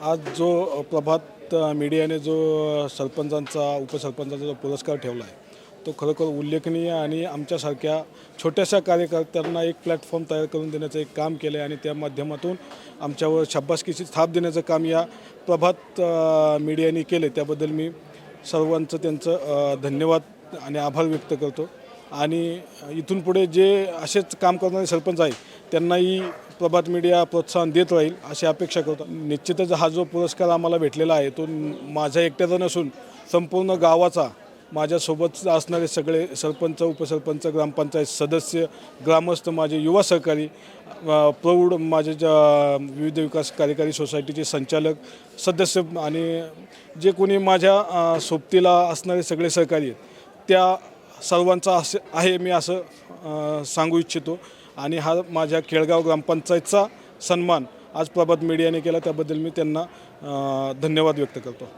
आज जो प्रभात मीडियाने जो सरपंचांचा उपसरपंचाचा जो पुरस्कार ठेवला आहे तो खरोखर उल्लेखनीय आणि आमच्यासारख्या छोट्याशा कार्यकर्त्यांना एक प्लॅटफॉर्म तयार करून देण्याचं एक काम केलं आहे आणि त्या माध्यमातून आमच्यावर शाब्बासकीची थाप देण्याचं काम या प्रभात मीडियाने केले त्याबद्दल मी सर्वांचं त्यांचं धन्यवाद आणि आभार व्यक्त करतो. आणि इथून पुढे जे असेच काम करणारे सरपंच आहे त्यांनाही प्रभात मीडिया प्रोत्साहन देत राहील अशी अपेक्षा करतो. निश्चितच हा जो पुरस्कार आम्हाला भेटलेला आहे तो माझ्या एकट्याचा नसून संपूर्ण गावाचा माझ्यासोबत असणारे सगळे सरपंच उपसरपंच ग्रामपंचायत सदस्य ग्रामस्थ माझे युवा सहकारी प्रौढ माझे ज्या विविध विकास कार्यकारी सोसायटीचे संचालक सदस्य आणि जे कोणी माझ्या सोबतीला असणारे सगळे सहकारी आहेत त्या सर्वांचा असे आहे मी असं सांगू इच्छितो. आणि हा माझ्या केळगाव ग्रामपंचायतचा सन्मान आज प्रभात मीडियाने केला त्याबद्दल मी त्यांना धन्यवाद व्यक्त करतो.